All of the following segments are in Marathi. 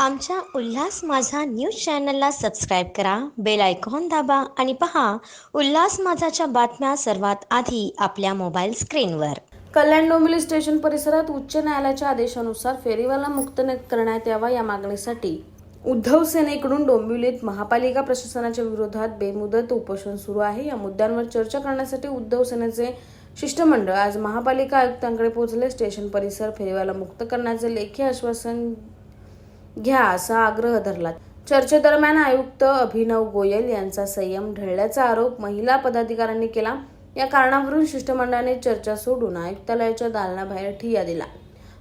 आमच्या उल्हास माझा न्यूज चॅनलला सबस्क्राईब करा बेल आयकॉन दाबा आणि पहा उल्हास माझाच्या बातम्या सर्वात आधी आपल्या मोबाईल स्क्रीनवर. कल्याण डोंबिवली स्टेशन परिसरात उच्च न्यायालयाच्या आदेशानुसार फेरीवाला मुक्त न- करण्यात यावा या मागणीसाठी उद्धव सेनेकडून डोंबिवलीत महापालिका प्रशासनाच्या विरोधात बेमुदत उपोषण सुरू आहे. या मुद्द्यांवर चर्चा करण्यासाठी उद्धव सेनेचे शिष्टमंडळ आज महापालिका आयुक्तांकडे पोहोचले. स्टेशन परिसर फेरीवाला मुक्त करण्याचे लेखी आश्वासन घ्या असा आग्रह धरला. चर्चेदरम्यान आयुक्त अभिनव गोयल यांचा संयम ढळल्याचा आरोप महिला पदाधिकाऱ्यांनी केला. या कारणावरून शिष्टमंडळाने चर्चा सोडून आयुक्तालयाच्या दालनाबाहेर ठिय्या दिला.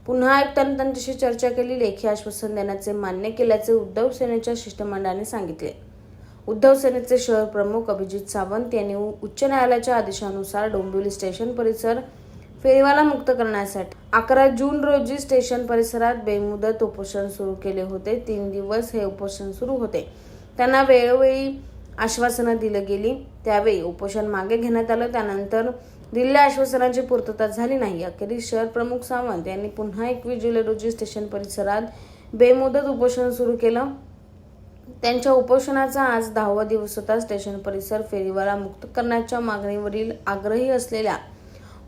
पुन्हा आयुक्तांनी त्यांच्याशी चर्चा केली. लेखी आश्वासन देण्याचे मान्य केल्याचे उद्धव सेनेच्या शिष्टमंडळाने सांगितले. उद्धव सेनेचे शहर प्रमुख अभिजित सावंत यांनी उच्च न्यायालयाच्या आदेशानुसार डोंबिवली स्टेशन परिसर फेरीवाला मुक्त करण्यासाठी. अकरा जून रोजी स्टेशन परिसरात बेमुदत उपोषण सुरू केले होते. तीन दिवस हे उपोषण सुरू होते. त्यांना वेळोवेळी आश्वासनं दिली गेली. त्यावेळी उपोषण मागे घेण्यात आलं. त्यानंतर दिलेल्या आश्वासनाची पूर्तता झाली नाही. अखेरीस शहर प्रमुख सावंत यांनी पुन्हा एकवीस जुलै रोजी स्टेशन परिसरात बेमुदत उपोषण सुरू केलं. त्यांच्या उपोषणाचा आज दहावा दिवस होता. स्टेशन परिसर फेरीवाला मुक्त करण्याच्या मागणीवरील आग्रही असलेल्या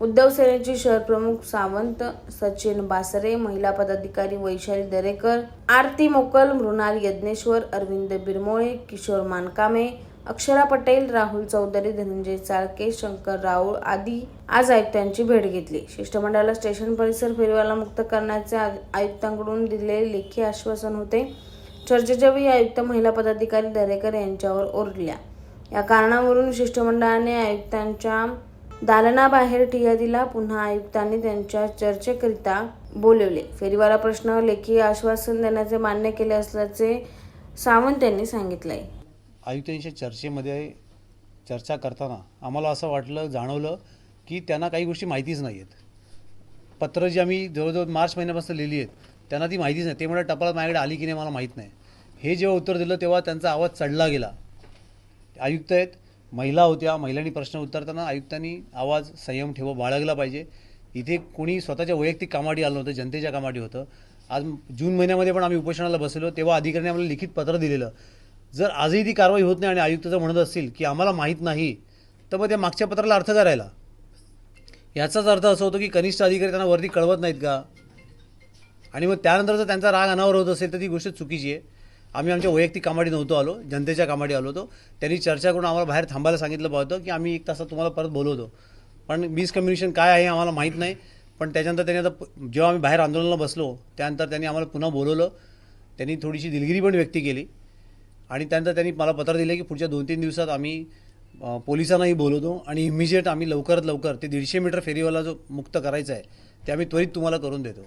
उद्धव सेनेचे शहर प्रमुख सावंत सचिन बासरे महिला पदाधिकारी वैशाली दरेकर आरती मोकल मृणाल यज्ञेश्वर अरविंद बिरमोळे किशोर मानकामे अक्षरा पटेल राहुल चौधरी धनंजय चाळके शंकर राऊळ आदी आज आयुक्तांची भेट घेतली. शिष्टमंडळाला स्टेशन परिसर फेरीवाला मुक्त करण्याचे आयुक्तांकडून दिलेले लेखी आश्वासन होते. चर्चेच्या वेळी आयुक्त महिला पदाधिकारी दरेकर यांच्यावर ओरडल्या. या कारणावरून शिष्टमंडळाने आयुक्तांच्या दालनाबाहेर टियादीला पुन्हा आयुक्तांनी त्यांच्या चर्चेकरिता बोलवले. फेरीवाला प्रश्न लेखी आश्वासन देण्याचे मान्य केले असल्याचे सावंत यांनी सांगितले आयुक्तांच्या चर्चेमध्ये चर्चा करताना आम्हाला असं वाटलं जाणवलं की त्यांना काही गोष्टी माहितीच नाही आहेत पत्र जी आम्ही जवळजवळ मार्च महिन्यापासून लिहिली आहेत त्यांना ती माहितीच नाही. ते म्हणत टपाल माझ्याकडे आली की नाही मला माहीत नाही. हे जेव्हा उत्तर दिलं तेव्हा त्यांचा आवाज चढला गेला. आयुक्त आहेत महिला होत्या महिलांनी प्रश्न उत्तरताना आयुक्तांनी आवाज संयम ठेवा बाळगला पाहिजे. इथे कोणी स्वतःच्या वैयक्तिक कामाडी आलं नव्हतं जनतेच्या कामाडी होतं. आज जून महिन्यामध्ये पण आम्ही उपोषणाला बसलो तेव्हा अधिकाऱ्यांनी आम्हाला लिखित पत्र दिलेलं. जर आजही ती कारवाई होत नाही आणि आयुक्त जर म्हणत असतील की आम्हाला माहीत नाही तर मग त्या मागच्या पत्राला अर्थ करायला. याचाच अर्थ असं होतो की कनिष्ठ अधिकारी त्यांना वरती कळवत नाहीत का? आणि मग त्यानंतर जर त्यांचा राग अनावर होत असेल तर ती गोष्ट चुकीची आहे. आम्ही आमच्या वैयक्तिक कामाडी नव्हतो आलो जनतेच्या कामाडी आलो होतो. त्यांनी चर्चा करून आम्हाला बाहेर थांबायला सांगितलं होतं की आम्ही एक तासात तुम्हाला परत बोलवतो. पण मिसकम्युनिकेशन काय आहे आम्हाला माहीत नाही. पण त्याच्यानंतर त्यांनी आता जेव्हा आम्ही बाहेर आंदोलनाला बसलो त्यानंतर त्यांनी आम्हाला पुन्हा बोलवलं. त्यांनी थोडीशी दिलगिरी पण व्यक्त केली. आणि त्यानंतर त्यांनी मला पत्र दिलं की पुढच्या दोन तीन दिवसात आम्ही पोलिसांनाही बोलवतो आणि इमिजिएट आम्ही लवकरात लवकर ते दीडशे मीटर फेरीवाला जो मुक्त करायचा आहे ते आम्ही त्वरित तुम्हाला करून देतो.